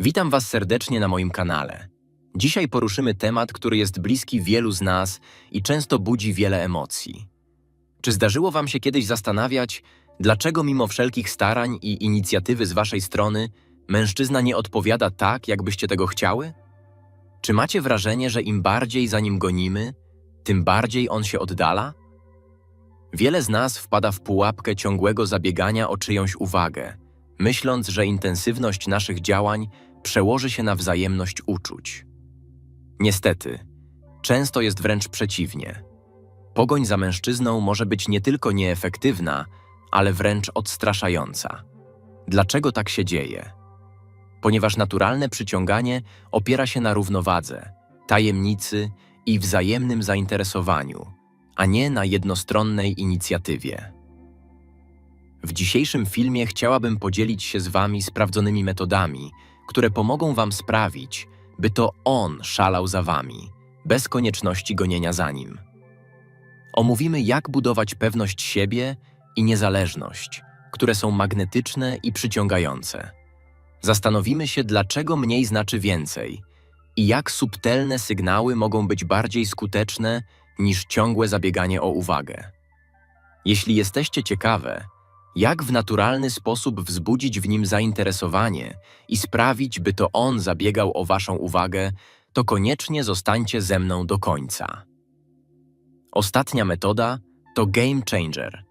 Witam Was serdecznie na moim kanale. Dzisiaj poruszymy temat, który jest bliski wielu z nas i często budzi wiele emocji. Czy zdarzyło Wam się kiedyś zastanawiać, dlaczego mimo wszelkich starań i inicjatywy z Waszej strony mężczyzna nie odpowiada tak, jakbyście tego chciały? Czy macie wrażenie, że im bardziej za nim gonimy, tym bardziej on się oddala? Wiele z nas wpada w pułapkę ciągłego zabiegania o czyjąś uwagę, myśląc, że intensywność naszych działań przełoży się na wzajemność uczuć. Niestety, często jest wręcz przeciwnie. Pogoń za mężczyzną może być nie tylko nieefektywna, ale wręcz odstraszająca. Dlaczego tak się dzieje? Ponieważ naturalne przyciąganie opiera się na równowadze, tajemnicy i wzajemnym zainteresowaniu, a nie na jednostronnej inicjatywie. W dzisiejszym filmie chciałabym podzielić się z Wami sprawdzonymi metodami, które pomogą Wam sprawić, by to On szalał za Wami, bez konieczności gonienia za Nim. Omówimy, jak budować pewność siebie i niezależność, które są magnetyczne i przyciągające. Zastanowimy się, dlaczego mniej znaczy więcej i jak subtelne sygnały mogą być bardziej skuteczne niż ciągłe zabieganie o uwagę. Jeśli jesteście ciekawe, jak w naturalny sposób wzbudzić w nim zainteresowanie i sprawić, by to on zabiegał o waszą uwagę, to koniecznie zostańcie ze mną do końca. Ostatnia metoda to game changer.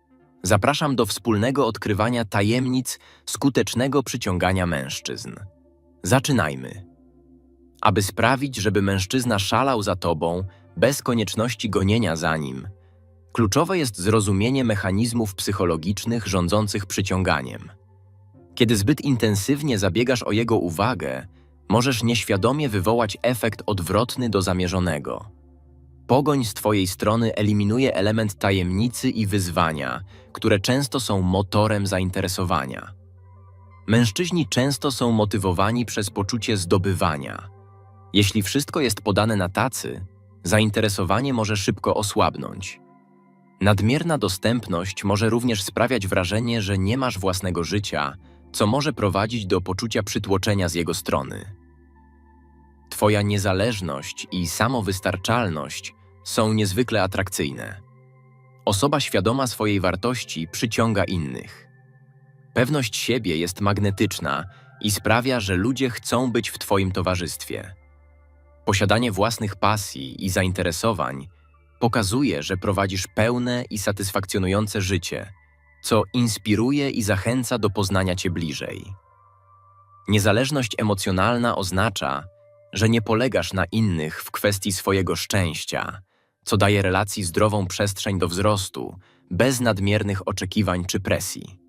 Zapraszam do wspólnego odkrywania tajemnic skutecznego przyciągania mężczyzn. Zaczynajmy. Aby sprawić, żeby mężczyzna szalał za tobą bez konieczności gonienia za nim, Kluczowe jest zrozumienie mechanizmów psychologicznych rządzących przyciąganiem. Kiedy zbyt intensywnie zabiegasz o jego uwagę, możesz nieświadomie wywołać efekt odwrotny do zamierzonego. Pogoń z Twojej strony eliminuje element tajemnicy i wyzwania, które często są motorem zainteresowania. Mężczyźni często są motywowani przez poczucie zdobywania. Jeśli wszystko jest podane na tacy, zainteresowanie może szybko osłabnąć. Nadmierna dostępność może również sprawiać wrażenie, że nie masz własnego życia, co może prowadzić do poczucia przytłoczenia z jego strony. Twoja niezależność i samowystarczalność są niezwykle atrakcyjne. Osoba świadoma swojej wartości przyciąga innych. Pewność siebie jest magnetyczna i sprawia, że ludzie chcą być w Twoim towarzystwie. Posiadanie własnych pasji i zainteresowań Pokazuje, że prowadzisz pełne i satysfakcjonujące życie, co inspiruje i zachęca do poznania Cię bliżej. Niezależność emocjonalna oznacza, że nie polegasz na innych w kwestii swojego szczęścia, co daje relacji zdrową przestrzeń do wzrostu, bez nadmiernych oczekiwań czy presji.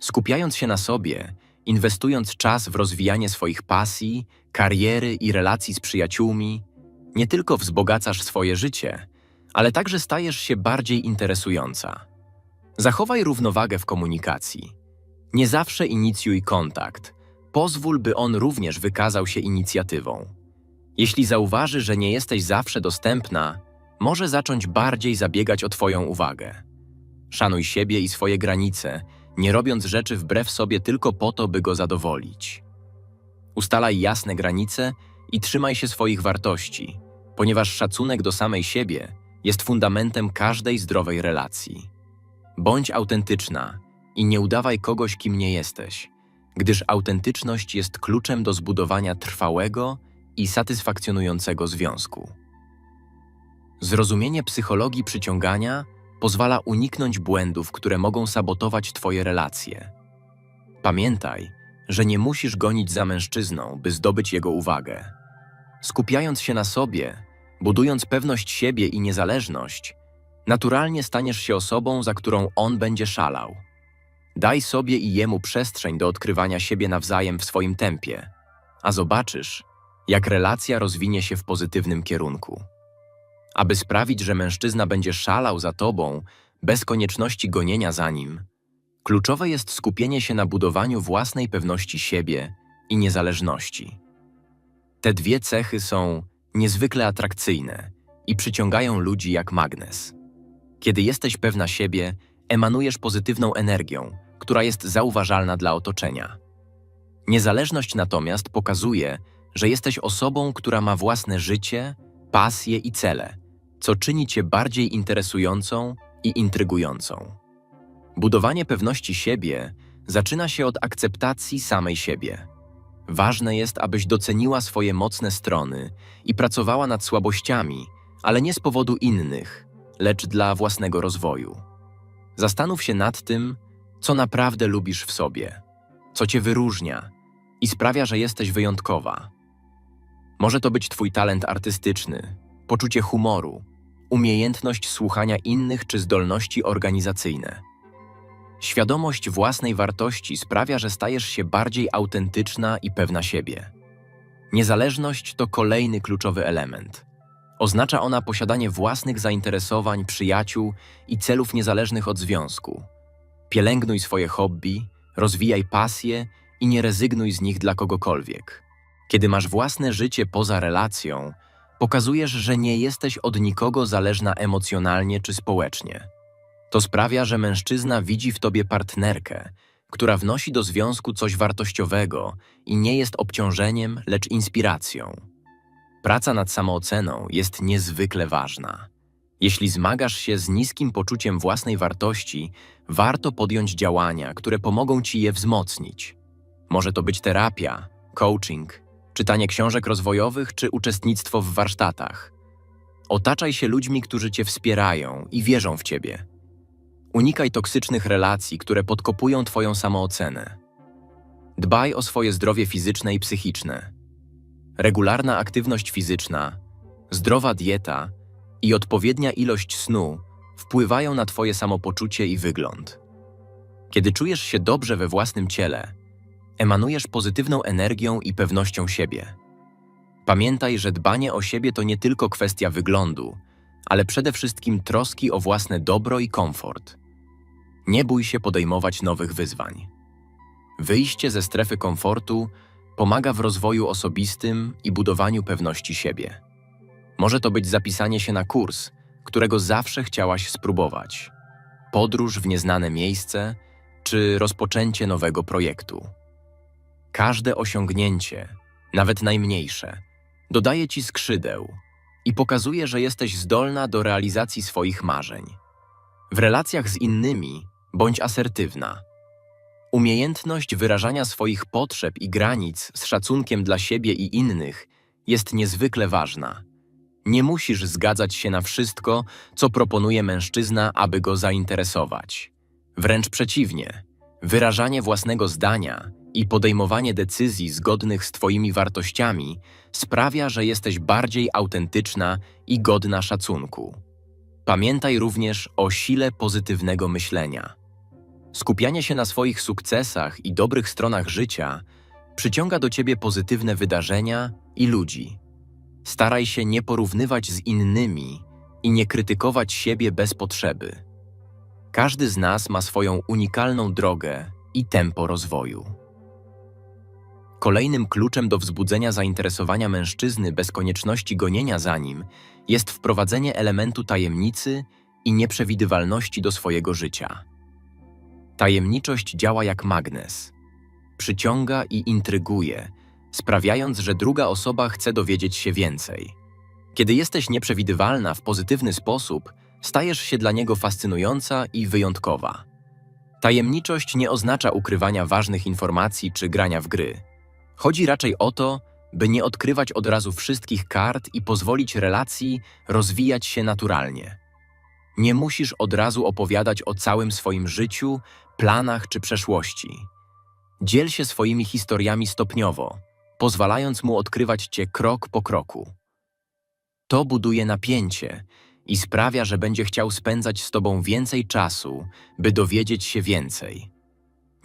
Skupiając się na sobie, inwestując czas w rozwijanie swoich pasji, kariery i relacji z przyjaciółmi, nie tylko wzbogacasz swoje życie, ale także stajesz się bardziej interesująca. Zachowaj równowagę w komunikacji. Nie zawsze inicjuj kontakt. Pozwól, by on również wykazał się inicjatywą. Jeśli zauważy, że nie jesteś zawsze dostępna, może zacząć bardziej zabiegać o Twoją uwagę. Szanuj siebie i swoje granice, nie robiąc rzeczy wbrew sobie tylko po to, by go zadowolić. Ustalaj jasne granice i trzymaj się swoich wartości, ponieważ szacunek do samej siebie jest fundamentem każdej zdrowej relacji. Bądź autentyczna i nie udawaj kogoś, kim nie jesteś, gdyż autentyczność jest kluczem do zbudowania trwałego i satysfakcjonującego związku. Zrozumienie psychologii przyciągania pozwala uniknąć błędów, które mogą sabotować Twoje relacje. Pamiętaj, że nie musisz gonić za mężczyzną, by zdobyć jego uwagę. Skupiając się na sobie, Budując pewność siebie i niezależność, naturalnie staniesz się osobą, za którą on będzie szalał. Daj sobie i jemu przestrzeń do odkrywania siebie nawzajem w swoim tempie, a zobaczysz, jak relacja rozwinie się w pozytywnym kierunku. Aby sprawić, że mężczyzna będzie szalał za tobą, bez konieczności gonienia za nim, kluczowe jest skupienie się na budowaniu własnej pewności siebie i niezależności. Te dwie cechy są niezwykle atrakcyjne i przyciągają ludzi jak magnes. Kiedy jesteś pewna siebie, emanujesz pozytywną energią, która jest zauważalna dla otoczenia. Niezależność natomiast pokazuje, że jesteś osobą, która ma własne życie, pasje i cele, co czyni cię bardziej interesującą i intrygującą. Budowanie pewności siebie zaczyna się od akceptacji samej siebie. Ważne jest, abyś doceniła swoje mocne strony i pracowała nad słabościami, ale nie z powodu innych, lecz dla własnego rozwoju. Zastanów się nad tym, co naprawdę lubisz w sobie, co cię wyróżnia i sprawia, że jesteś wyjątkowa. Może to być twój talent artystyczny, poczucie humoru, umiejętność słuchania innych czy zdolności organizacyjne. Świadomość własnej wartości sprawia, że stajesz się bardziej autentyczna i pewna siebie. Niezależność to kolejny kluczowy element. Oznacza ona posiadanie własnych zainteresowań, przyjaciół i celów niezależnych od związku. Pielęgnuj swoje hobby, rozwijaj pasje i nie rezygnuj z nich dla kogokolwiek. Kiedy masz własne życie poza relacją, pokazujesz, że nie jesteś od nikogo zależna emocjonalnie czy społecznie. To sprawia, że mężczyzna widzi w tobie partnerkę, która wnosi do związku coś wartościowego i nie jest obciążeniem, lecz inspiracją. Praca nad samooceną jest niezwykle ważna. Jeśli zmagasz się z niskim poczuciem własnej wartości, warto podjąć działania, które pomogą ci je wzmocnić. Może to być terapia, coaching, czytanie książek rozwojowych czy uczestnictwo w warsztatach. Otaczaj się ludźmi, którzy cię wspierają i wierzą w ciebie. Unikaj toksycznych relacji, które podkopują Twoją samoocenę. Dbaj o swoje zdrowie fizyczne i psychiczne. Regularna aktywność fizyczna, zdrowa dieta i odpowiednia ilość snu wpływają na Twoje samopoczucie i wygląd. Kiedy czujesz się dobrze we własnym ciele, emanujesz pozytywną energią i pewnością siebie. Pamiętaj, że dbanie o siebie to nie tylko kwestia wyglądu, ale przede wszystkim troski o własne dobro i komfort. Nie bój się podejmować nowych wyzwań. Wyjście ze strefy komfortu pomaga w rozwoju osobistym i budowaniu pewności siebie. Może to być zapisanie się na kurs, którego zawsze chciałaś spróbować, podróż w nieznane miejsce czy rozpoczęcie nowego projektu. Każde osiągnięcie, nawet najmniejsze, dodaje ci skrzydeł i pokazuje, że jesteś zdolna do realizacji swoich marzeń. W relacjach z innymi bądź asertywna. Umiejętność wyrażania swoich potrzeb i granic z szacunkiem dla siebie i innych jest niezwykle ważna. Nie musisz zgadzać się na wszystko, co proponuje mężczyzna, aby go zainteresować. Wręcz przeciwnie, wyrażanie własnego zdania i podejmowanie decyzji zgodnych z Twoimi wartościami sprawia, że jesteś bardziej autentyczna i godna szacunku. Pamiętaj również o sile pozytywnego myślenia. Skupianie się na swoich sukcesach i dobrych stronach życia przyciąga do ciebie pozytywne wydarzenia i ludzi. Staraj się nie porównywać z innymi i nie krytykować siebie bez potrzeby. Każdy z nas ma swoją unikalną drogę i tempo rozwoju. Kolejnym kluczem do wzbudzenia zainteresowania mężczyzny bez konieczności gonienia za nim jest wprowadzenie elementu tajemnicy i nieprzewidywalności do swojego życia. Tajemniczość działa jak magnes. Przyciąga i intryguje, sprawiając, że druga osoba chce dowiedzieć się więcej. Kiedy jesteś nieprzewidywalna w pozytywny sposób, stajesz się dla niego fascynująca i wyjątkowa. Tajemniczość nie oznacza ukrywania ważnych informacji czy grania w gry. Chodzi raczej o to, by nie odkrywać od razu wszystkich kart i pozwolić relacji rozwijać się naturalnie. Nie musisz od razu opowiadać o całym swoim życiu, planach czy przeszłości. Dziel się swoimi historiami stopniowo, pozwalając mu odkrywać cię krok po kroku. To buduje napięcie i sprawia, że będzie chciał spędzać z tobą więcej czasu, by dowiedzieć się więcej.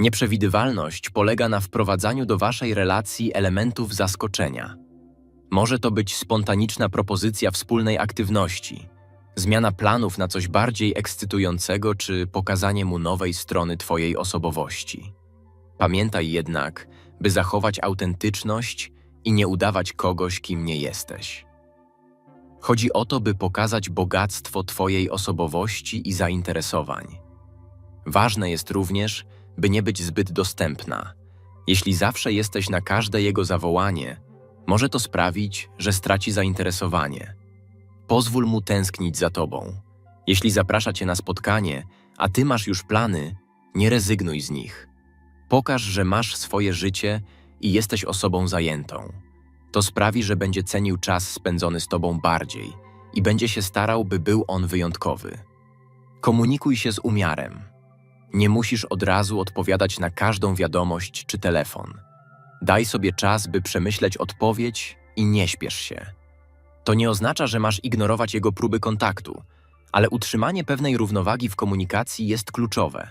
Nieprzewidywalność polega na wprowadzaniu do waszej relacji elementów zaskoczenia. Może to być spontaniczna propozycja wspólnej aktywności, zmiana planów na coś bardziej ekscytującego czy pokazanie mu nowej strony twojej osobowości. Pamiętaj jednak, by zachować autentyczność i nie udawać kogoś, kim nie jesteś. Chodzi o to, by pokazać bogactwo twojej osobowości i zainteresowań. Ważne jest również, by nie być zbyt dostępna. Jeśli zawsze jesteś na każde jego zawołanie, może to sprawić, że straci zainteresowanie. Pozwól mu tęsknić za tobą. Jeśli zaprasza cię na spotkanie, a ty masz już plany, nie rezygnuj z nich. Pokaż, że masz swoje życie i jesteś osobą zajętą. To sprawi, że będzie cenił czas spędzony z tobą bardziej i będzie się starał, by był on wyjątkowy. Komunikuj się z umiarem. Nie musisz od razu odpowiadać na każdą wiadomość czy telefon. Daj sobie czas, by przemyśleć odpowiedź i nie śpiesz się. To nie oznacza, że masz ignorować jego próby kontaktu, ale utrzymanie pewnej równowagi w komunikacji jest kluczowe.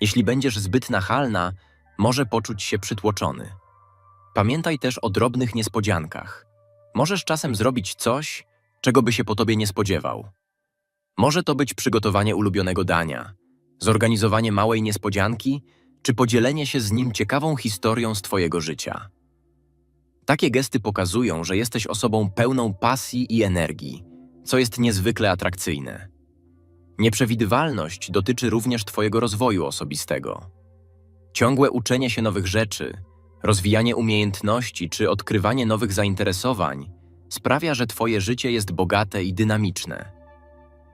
Jeśli będziesz zbyt nachalna, może poczuć się przytłoczony. Pamiętaj też o drobnych niespodziankach. Możesz czasem zrobić coś, czego by się po tobie nie spodziewał. Może to być przygotowanie ulubionego dania, zorganizowanie małej niespodzianki, czy podzielenie się z nim ciekawą historią z twojego życia. Takie gesty pokazują, że jesteś osobą pełną pasji i energii, co jest niezwykle atrakcyjne. Nieprzewidywalność dotyczy również Twojego rozwoju osobistego. Ciągłe uczenie się nowych rzeczy, rozwijanie umiejętności czy odkrywanie nowych zainteresowań sprawia, że Twoje życie jest bogate i dynamiczne.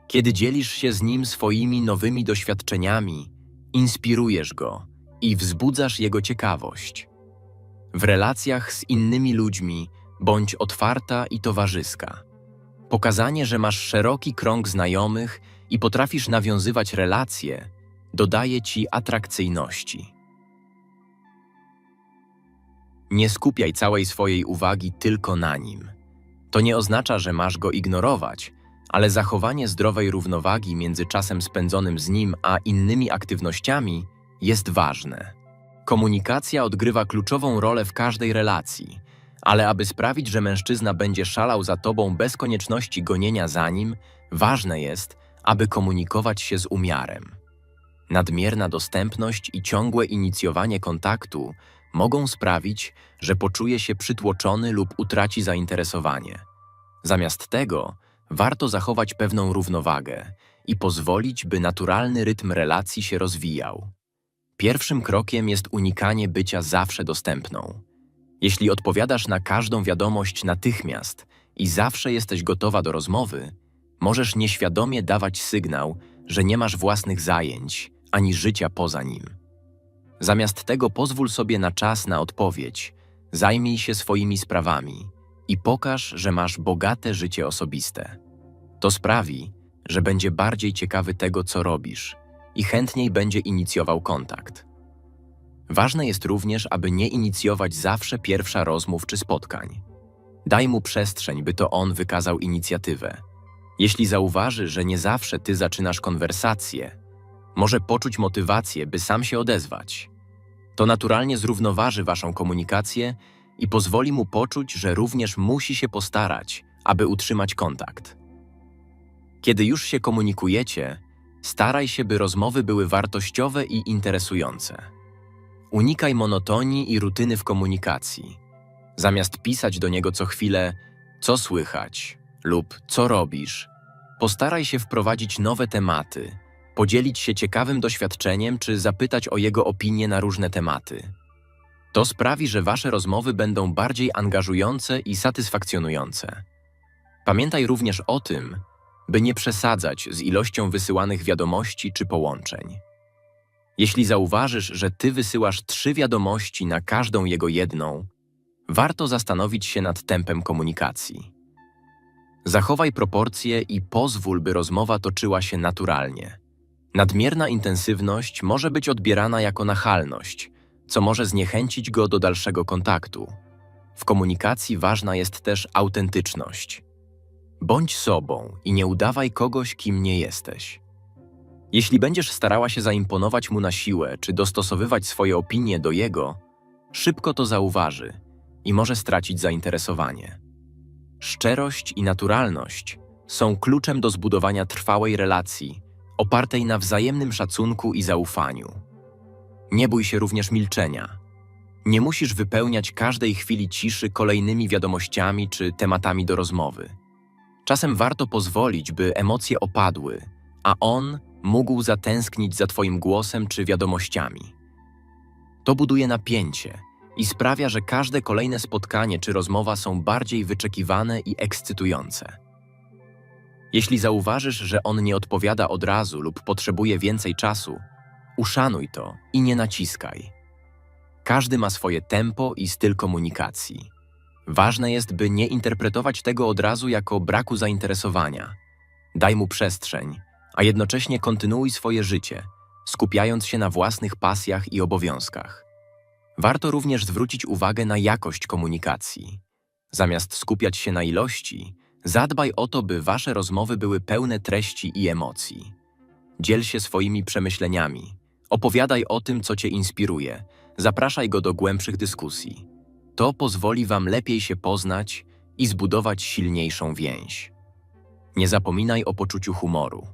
Kiedy dzielisz się z nim swoimi nowymi doświadczeniami, inspirujesz go i wzbudzasz jego ciekawość. W relacjach z innymi ludźmi bądź otwarta i towarzyska. Pokazanie, że masz szeroki krąg znajomych i potrafisz nawiązywać relacje, dodaje ci atrakcyjności. Nie skupiaj całej swojej uwagi tylko na nim. To nie oznacza, że masz go ignorować, ale zachowanie zdrowej równowagi między czasem spędzonym z nim a innymi aktywnościami jest ważne. Komunikacja odgrywa kluczową rolę w każdej relacji, ale aby sprawić, że mężczyzna będzie szalał za tobą bez konieczności gonienia za nim, ważne jest, aby komunikować się z umiarem. Nadmierna dostępność i ciągłe inicjowanie kontaktu mogą sprawić, że poczuje się przytłoczony lub utraci zainteresowanie. Zamiast tego, warto zachować pewną równowagę i pozwolić, by naturalny rytm relacji się rozwijał. Pierwszym krokiem jest unikanie bycia zawsze dostępną. Jeśli odpowiadasz na każdą wiadomość natychmiast i zawsze jesteś gotowa do rozmowy, możesz nieświadomie dawać sygnał, że nie masz własnych zajęć ani życia poza nim. Zamiast tego pozwól sobie na czas na odpowiedź, zajmij się swoimi sprawami i pokaż, że masz bogate życie osobiste. To sprawi, że będzie bardziej ciekawy tego, co robisz i chętniej będzie inicjował kontakt. Ważne jest również, aby nie inicjować zawsze pierwsza rozmów czy spotkań. Daj mu przestrzeń, by to on wykazał inicjatywę. Jeśli zauważy, że nie zawsze ty zaczynasz konwersację, może poczuć motywację, by sam się odezwać. To naturalnie zrównoważy waszą komunikację i pozwoli mu poczuć, że również musi się postarać, aby utrzymać kontakt. Kiedy już się komunikujecie, staraj się, by rozmowy były wartościowe i interesujące. Unikaj monotonii i rutyny w komunikacji. Zamiast pisać do niego co chwilę, co słychać lub co robisz, postaraj się wprowadzić nowe tematy, podzielić się ciekawym doświadczeniem czy zapytać o jego opinię na różne tematy. To sprawi, że wasze rozmowy będą bardziej angażujące i satysfakcjonujące. Pamiętaj również o tym, by nie przesadzać z ilością wysyłanych wiadomości czy połączeń. Jeśli zauważysz, że ty wysyłasz trzy wiadomości na każdą jego jedną, warto zastanowić się nad tempem komunikacji. Zachowaj proporcje i pozwól, by rozmowa toczyła się naturalnie. Nadmierna intensywność może być odbierana jako nachalność, co może zniechęcić go do dalszego kontaktu. W komunikacji ważna jest też autentyczność. Bądź sobą i nie udawaj kogoś, kim nie jesteś. Jeśli będziesz starała się zaimponować mu na siłę czy dostosowywać swoje opinie do jego, szybko to zauważy i może stracić zainteresowanie. Szczerość i naturalność są kluczem do zbudowania trwałej relacji, opartej na wzajemnym szacunku i zaufaniu. Nie bój się również milczenia. Nie musisz wypełniać każdej chwili ciszy kolejnymi wiadomościami czy tematami do rozmowy. Czasem warto pozwolić, by emocje opadły, a on mógł zatęsknić za Twoim głosem czy wiadomościami. To buduje napięcie i sprawia, że każde kolejne spotkanie czy rozmowa są bardziej wyczekiwane i ekscytujące. Jeśli zauważysz, że on nie odpowiada od razu lub potrzebuje więcej czasu, uszanuj to i nie naciskaj. Każdy ma swoje tempo i styl komunikacji. Ważne jest, by nie interpretować tego od razu jako braku zainteresowania. Daj mu przestrzeń, a jednocześnie kontynuuj swoje życie, skupiając się na własnych pasjach i obowiązkach. Warto również zwrócić uwagę na jakość komunikacji. Zamiast skupiać się na ilości, zadbaj o to, by wasze rozmowy były pełne treści i emocji. Dziel się swoimi przemyśleniami, opowiadaj o tym, co cię inspiruje, zapraszaj go do głębszych dyskusji. To pozwoli wam lepiej się poznać i zbudować silniejszą więź. Nie zapominaj o poczuciu humoru.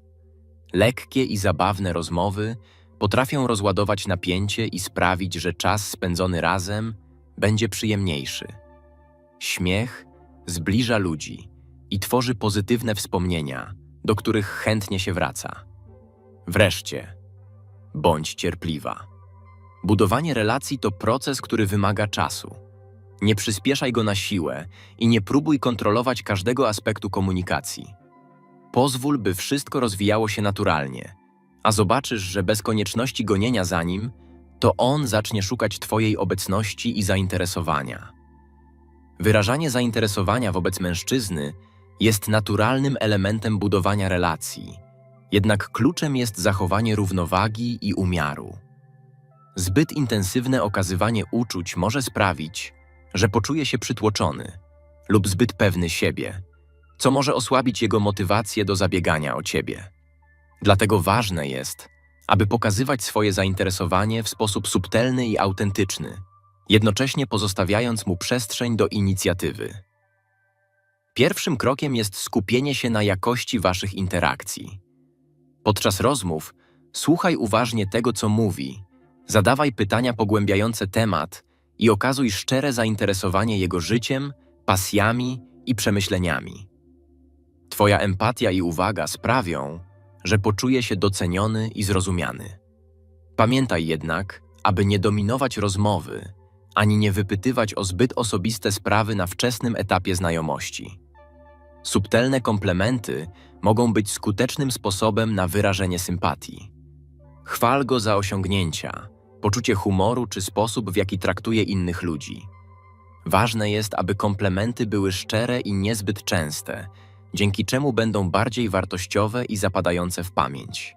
Lekkie i zabawne rozmowy potrafią rozładować napięcie i sprawić, że czas spędzony razem będzie przyjemniejszy. Śmiech zbliża ludzi i tworzy pozytywne wspomnienia, do których chętnie się wraca. Wreszcie, bądź cierpliwa. Budowanie relacji to proces, który wymaga czasu. Nie przyspieszaj go na siłę i nie próbuj kontrolować każdego aspektu komunikacji. Pozwól, by wszystko rozwijało się naturalnie, a zobaczysz, że bez konieczności gonienia za nim, to on zacznie szukać Twojej obecności i zainteresowania. Wyrażanie zainteresowania wobec mężczyzny jest naturalnym elementem budowania relacji, jednak kluczem jest zachowanie równowagi i umiaru. Zbyt intensywne okazywanie uczuć może sprawić, że poczuje się przytłoczony lub zbyt pewny siebie, co może osłabić jego motywację do zabiegania o ciebie. Dlatego ważne jest, aby pokazywać swoje zainteresowanie w sposób subtelny i autentyczny, jednocześnie pozostawiając mu przestrzeń do inicjatywy. Pierwszym krokiem jest skupienie się na jakości waszych interakcji. Podczas rozmów słuchaj uważnie tego, co mówi, zadawaj pytania pogłębiające temat i okazuj szczere zainteresowanie jego życiem, pasjami i przemyśleniami. Twoja empatia i uwaga sprawią, że poczuje się doceniony i zrozumiany. Pamiętaj jednak, aby nie dominować rozmowy, ani nie wypytywać o zbyt osobiste sprawy na wczesnym etapie znajomości. Subtelne komplementy mogą być skutecznym sposobem na wyrażenie sympatii. Chwal go za osiągnięcia, poczucie humoru czy sposób, w jaki traktuje innych ludzi. Ważne jest, aby komplementy były szczere i niezbyt częste, dzięki czemu będą bardziej wartościowe i zapadające w pamięć.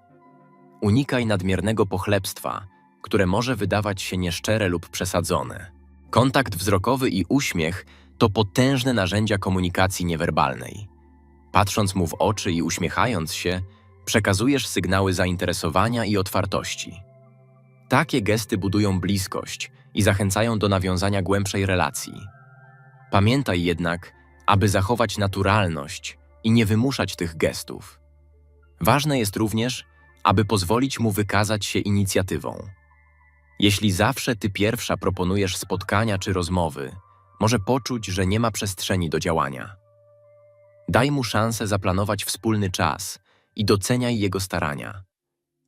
Unikaj nadmiernego pochlebstwa, które może wydawać się nieszczere lub przesadzone. Kontakt wzrokowy i uśmiech to potężne narzędzia komunikacji niewerbalnej. Patrząc mu w oczy i uśmiechając się, przekazujesz sygnały zainteresowania i otwartości. Takie gesty budują bliskość i zachęcają do nawiązania głębszej relacji. Pamiętaj jednak, aby zachować naturalność i nie wymuszać tych gestów. Ważne jest również, aby pozwolić mu wykazać się inicjatywą. Jeśli zawsze ty pierwsza proponujesz spotkania czy rozmowy, może poczuć, że nie ma przestrzeni do działania. Daj mu szansę zaplanować wspólny czas i doceniaj jego starania.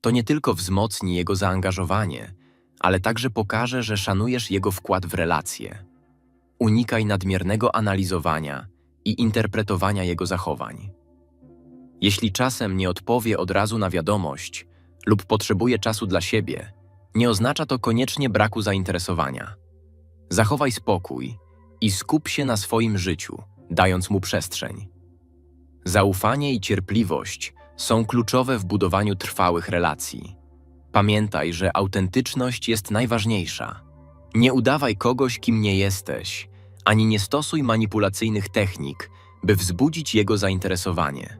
To nie tylko wzmocni jego zaangażowanie, ale także pokaże, że szanujesz jego wkład w relacje. Unikaj nadmiernego analizowania i interpretowania jego zachowań. Jeśli czasem nie odpowie od razu na wiadomość lub potrzebuje czasu dla siebie, nie oznacza to koniecznie braku zainteresowania. Zachowaj spokój i skup się na swoim życiu, dając mu przestrzeń. Zaufanie i cierpliwość są kluczowe w budowaniu trwałych relacji. Pamiętaj, że autentyczność jest najważniejsza. Nie udawaj kogoś, kim nie jesteś, ani nie stosuj manipulacyjnych technik, by wzbudzić jego zainteresowanie.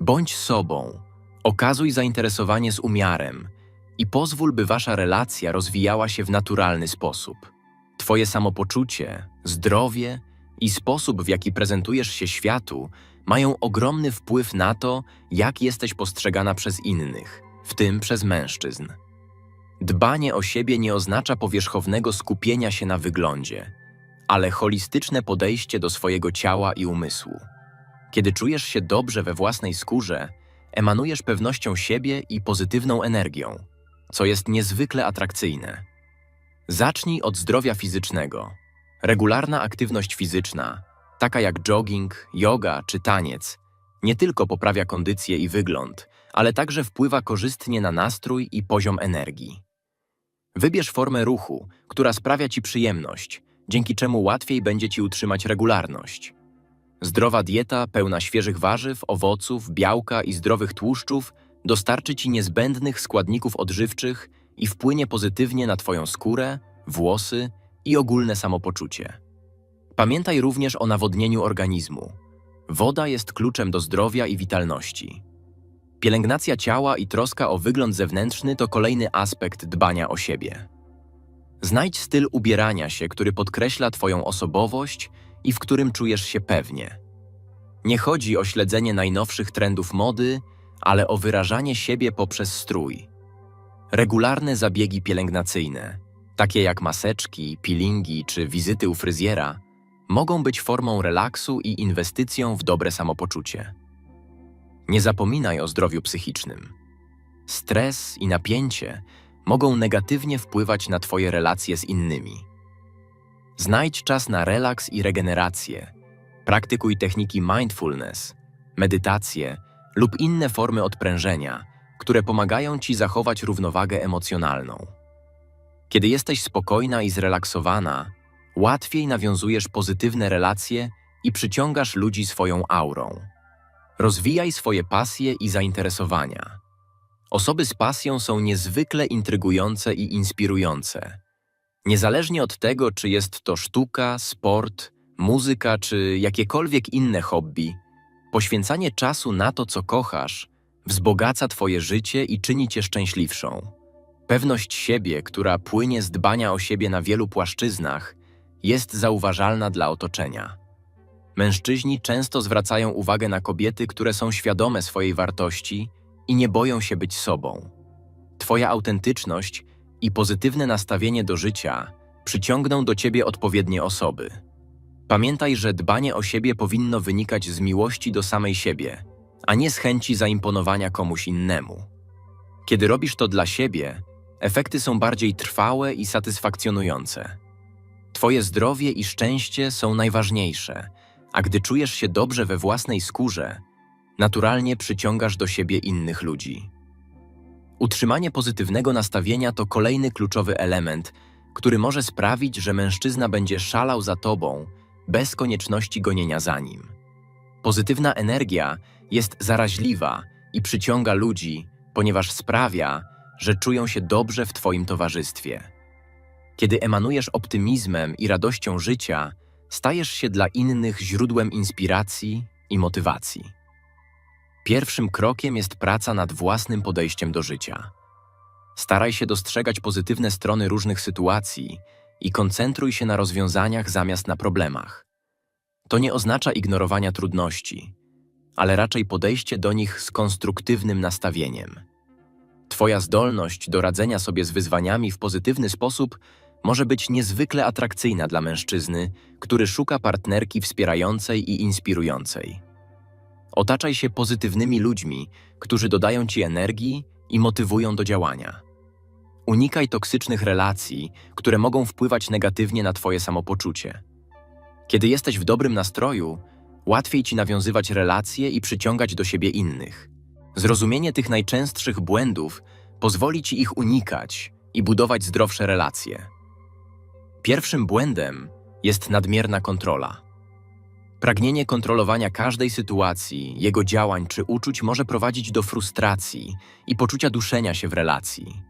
Bądź sobą, okazuj zainteresowanie z umiarem i pozwól, by wasza relacja rozwijała się w naturalny sposób. Twoje samopoczucie, zdrowie i sposób, w jaki prezentujesz się światu, mają ogromny wpływ na to, jak jesteś postrzegana przez innych, w tym przez mężczyzn. Dbanie o siebie nie oznacza powierzchownego skupienia się na wyglądzie, ale holistyczne podejście do swojego ciała i umysłu. Kiedy czujesz się dobrze we własnej skórze, emanujesz pewnością siebie i pozytywną energią, co jest niezwykle atrakcyjne. Zacznij od zdrowia fizycznego. Regularna aktywność fizyczna, taka jak jogging, yoga czy taniec, nie tylko poprawia kondycję i wygląd, ale także wpływa korzystnie na nastrój i poziom energii. Wybierz formę ruchu, która sprawia Ci przyjemność, dzięki czemu łatwiej będzie Ci utrzymać regularność. Zdrowa dieta pełna świeżych warzyw, owoców, białka i zdrowych tłuszczów dostarczy Ci niezbędnych składników odżywczych i wpłynie pozytywnie na Twoją skórę, włosy i ogólne samopoczucie. Pamiętaj również o nawodnieniu organizmu. Woda jest kluczem do zdrowia i witalności. Pielęgnacja ciała i troska o wygląd zewnętrzny to kolejny aspekt dbania o siebie. Znajdź styl ubierania się, który podkreśla Twoją osobowość i w którym czujesz się pewnie. Nie chodzi o śledzenie najnowszych trendów mody, ale o wyrażanie siebie poprzez strój. Regularne zabiegi pielęgnacyjne, takie jak maseczki, peelingi czy wizyty u fryzjera, mogą być formą relaksu i inwestycją w dobre samopoczucie. Nie zapominaj o zdrowiu psychicznym. Stres i napięcie mogą negatywnie wpływać na Twoje relacje z innymi. Znajdź czas na relaks i regenerację. Praktykuj techniki mindfulness, medytację lub inne formy odprężenia, które pomagają Ci zachować równowagę emocjonalną. Kiedy jesteś spokojna i zrelaksowana, łatwiej nawiązujesz pozytywne relacje i przyciągasz ludzi swoją aurą. Rozwijaj swoje pasje i zainteresowania. Osoby z pasją są niezwykle intrygujące i inspirujące. Niezależnie od tego, czy jest to sztuka, sport, muzyka czy jakiekolwiek inne hobby, poświęcanie czasu na to, co kochasz, wzbogaca Twoje życie i czyni Cię szczęśliwszą. Pewność siebie, która płynie z dbania o siebie na wielu płaszczyznach, jest zauważalna dla otoczenia. Mężczyźni często zwracają uwagę na kobiety, które są świadome swojej wartości i nie boją się być sobą. Twoja autentyczność i pozytywne nastawienie do życia przyciągną do ciebie odpowiednie osoby. Pamiętaj, że dbanie o siebie powinno wynikać z miłości do samej siebie, a nie z chęci zaimponowania komuś innemu. Kiedy robisz to dla siebie, efekty są bardziej trwałe i satysfakcjonujące. Twoje zdrowie i szczęście są najważniejsze, a gdy czujesz się dobrze we własnej skórze, naturalnie przyciągasz do siebie innych ludzi. Utrzymanie pozytywnego nastawienia to kolejny kluczowy element, który może sprawić, że mężczyzna będzie szalał za tobą bez konieczności gonienia za nim. Pozytywna energia jest zaraźliwa i przyciąga ludzi, ponieważ sprawia, że czują się dobrze w Twoim towarzystwie. Kiedy emanujesz optymizmem i radością życia, stajesz się dla innych źródłem inspiracji i motywacji. Pierwszym krokiem jest praca nad własnym podejściem do życia. Staraj się dostrzegać pozytywne strony różnych sytuacji i koncentruj się na rozwiązaniach zamiast na problemach. To nie oznacza ignorowania trudności, ale raczej podejście do nich z konstruktywnym nastawieniem. Twoja zdolność do radzenia sobie z wyzwaniami w pozytywny sposób może być niezwykle atrakcyjna dla mężczyzny, który szuka partnerki wspierającej i inspirującej. Otaczaj się pozytywnymi ludźmi, którzy dodają ci energii i motywują do działania. Unikaj toksycznych relacji, które mogą wpływać negatywnie na Twoje samopoczucie. Kiedy jesteś w dobrym nastroju, łatwiej ci nawiązywać relacje i przyciągać do siebie innych. Zrozumienie tych najczęstszych błędów pozwoli ci ich unikać i budować zdrowsze relacje. Pierwszym błędem jest nadmierna kontrola. Pragnienie kontrolowania każdej sytuacji, jego działań czy uczuć może prowadzić do frustracji i poczucia duszenia się w relacji.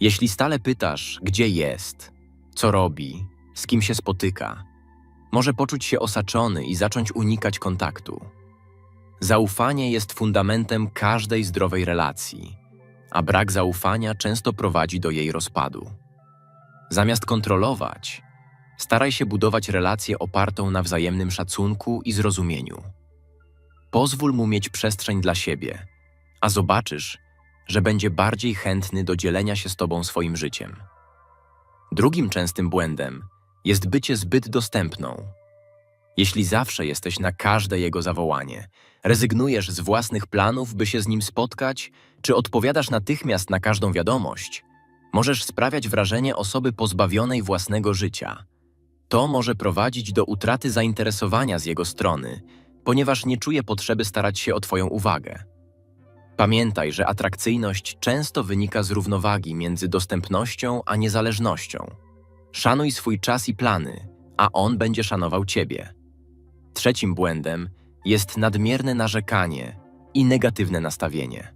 Jeśli stale pytasz, gdzie jest, co robi, z kim się spotyka, może poczuć się osaczony i zacząć unikać kontaktu. Zaufanie jest fundamentem każdej zdrowej relacji, a brak zaufania często prowadzi do jej rozpadu. Zamiast kontrolować, staraj się budować relację opartą na wzajemnym szacunku i zrozumieniu. Pozwól mu mieć przestrzeń dla siebie, a zobaczysz, że będzie bardziej chętny do dzielenia się z tobą swoim życiem. Drugim częstym błędem jest bycie zbyt dostępną. Jeśli zawsze jesteś na każde jego zawołanie, rezygnujesz z własnych planów, by się z nim spotkać, czy odpowiadasz natychmiast na każdą wiadomość, Możesz sprawiać wrażenie osoby pozbawionej własnego życia. To może prowadzić do utraty zainteresowania z jego strony, ponieważ nie czuje potrzeby starać się o Twoją uwagę. Pamiętaj, że atrakcyjność często wynika z równowagi między dostępnością a niezależnością. Szanuj swój czas i plany, a on będzie szanował Ciebie. Trzecim błędem jest nadmierne narzekanie i negatywne nastawienie.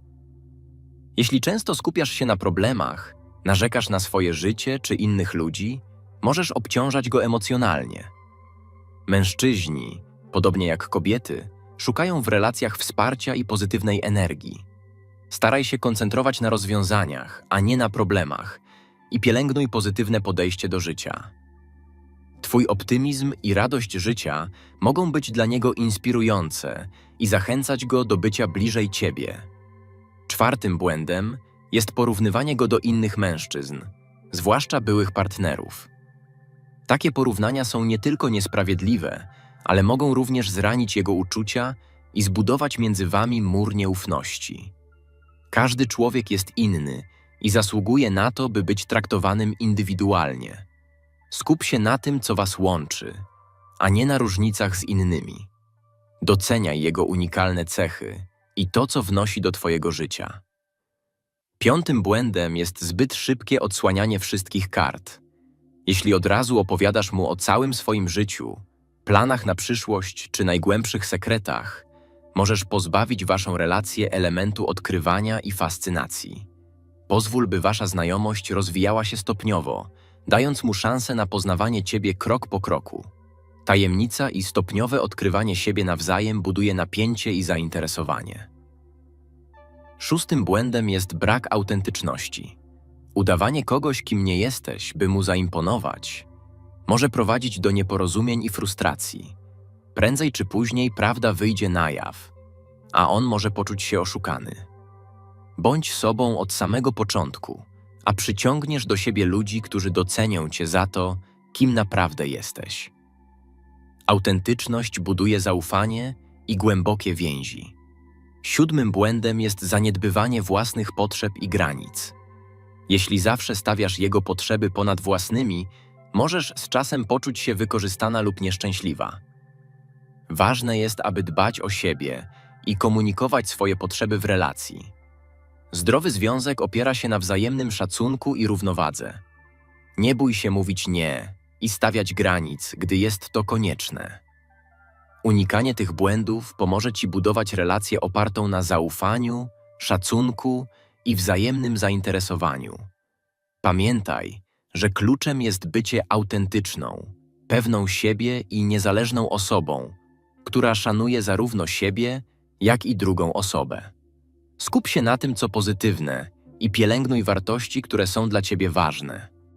Jeśli często skupiasz się na problemach, narzekasz na swoje życie czy innych ludzi, możesz obciążać go emocjonalnie. Mężczyźni, podobnie jak kobiety, szukają w relacjach wsparcia i pozytywnej energii. Staraj się koncentrować na rozwiązaniach, a nie na problemach i pielęgnuj pozytywne podejście do życia. Twój optymizm i radość życia mogą być dla niego inspirujące i zachęcać go do bycia bliżej ciebie. Czwartym błędem jest porównywanie go do innych mężczyzn, zwłaszcza byłych partnerów. Takie porównania są nie tylko niesprawiedliwe, ale mogą również zranić jego uczucia i zbudować między wami mur nieufności. Każdy człowiek jest inny i zasługuje na to, by być traktowanym indywidualnie. Skup się na tym, co was łączy, a nie na różnicach z innymi. Doceniaj jego unikalne cechy i to, co wnosi do twojego życia. Piątym błędem jest zbyt szybkie odsłanianie wszystkich kart. Jeśli od razu opowiadasz mu o całym swoim życiu, planach na przyszłość czy najgłębszych sekretach, możesz pozbawić waszą relację elementu odkrywania i fascynacji. Pozwól, by wasza znajomość rozwijała się stopniowo, dając mu szansę na poznawanie ciebie krok po kroku. Tajemnica i stopniowe odkrywanie siebie nawzajem buduje napięcie i zainteresowanie. Szóstym błędem jest brak autentyczności. Udawanie kogoś, kim nie jesteś, by mu zaimponować, może prowadzić do nieporozumień i frustracji. Prędzej czy później prawda wyjdzie na jaw, a on może poczuć się oszukany. Bądź sobą od samego początku, a przyciągniesz do siebie ludzi, którzy docenią cię za to, kim naprawdę jesteś. Autentyczność buduje zaufanie i głębokie więzi. Siódmym błędem jest zaniedbywanie własnych potrzeb i granic. Jeśli zawsze stawiasz jego potrzeby ponad własnymi, możesz z czasem poczuć się wykorzystana lub nieszczęśliwa. Ważne jest, aby dbać o siebie i komunikować swoje potrzeby w relacji. Zdrowy związek opiera się na wzajemnym szacunku i równowadze. Nie bój się mówić nie i stawiać granic, gdy jest to konieczne. Unikanie tych błędów pomoże Ci budować relację opartą na zaufaniu, szacunku i wzajemnym zainteresowaniu. Pamiętaj, że kluczem jest bycie autentyczną, pewną siebie i niezależną osobą, która szanuje zarówno siebie, jak i drugą osobę. Skup się na tym, co pozytywne i pielęgnuj wartości, które są dla Ciebie ważne.